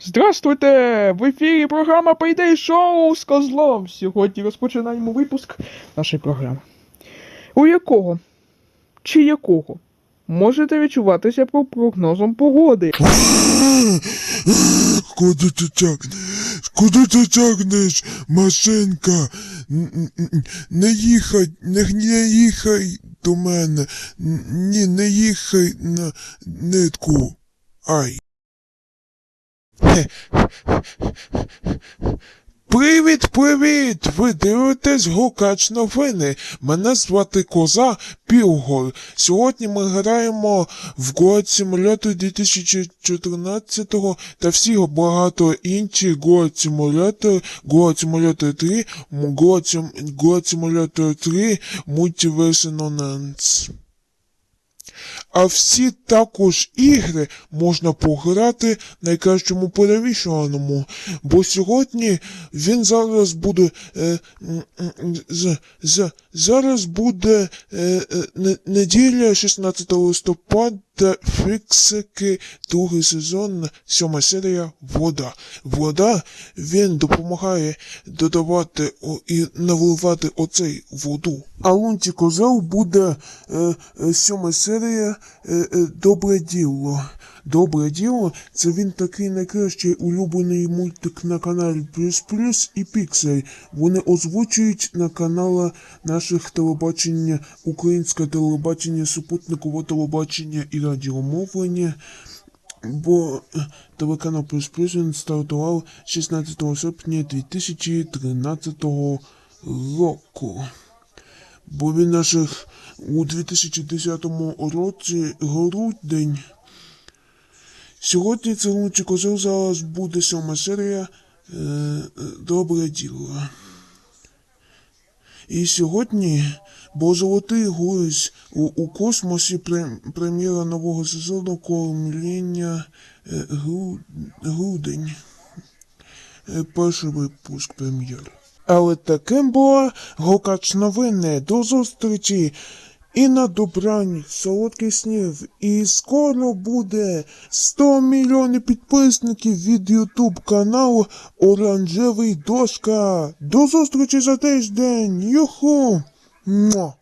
Здравствуйте! В ефірі програма Payday Show з козлом. Сьогодні розпочинаємо випуск нашої програми. У якого чи якого можете відчуватися по прогнозом погоди? Куди ти тягнеш? Куди ти тягнеш? Машинка? Не їхай, не їхай до мене. Ні, не їхай на нитку. Ай. Привіт, привіт! Ви дивитесь гукач новини. Мене звати Коза Пілгор. Сьогодні ми граємо в God Simulator 2014 та всі багато інші God Simulator, God Simulator 3, God, Sim- God Simulator 3, Multiverse Nonsense. А всі також ігри можна пограти найкращому перевішуваному, бо сьогодні він зараз буде. Е, з, з, зараз буде е, е, неділя 16 листопада, фіксики, другий сезон, сьома серія Вода. Вода він допомагає додавати о, і наливати оцей воду. А Лунті Козел буде е, е, сьома серія е, е, Добре діло. Добре діло це він такий найкращий улюблений мультик на каналі Плюс Плюс і Піксель. Вони озвучують на каналах наших телебачення, українське телебачення, супутникове телебачення і радіомовлення. Бо телеканал Плюс Плюс він стартував 16 серпня 2013 року. Бо він наших у 2010 році грудень. Сьогодні це лучі козел зараз буде сьома серія е, е, Добре діло. І сьогодні, бо золотий гусь у, у космосі прем'єра нового сезону кормління е, гру, грудень. Е, перший випуск прем'єри. Але таким була гокач новини. До зустрічі і на добраніч, солодкий снів. І скоро буде 100 мільйонів підписників від Ютуб каналу Оранжевий Дошка. До зустрічі за тиждень. Юху! Муа!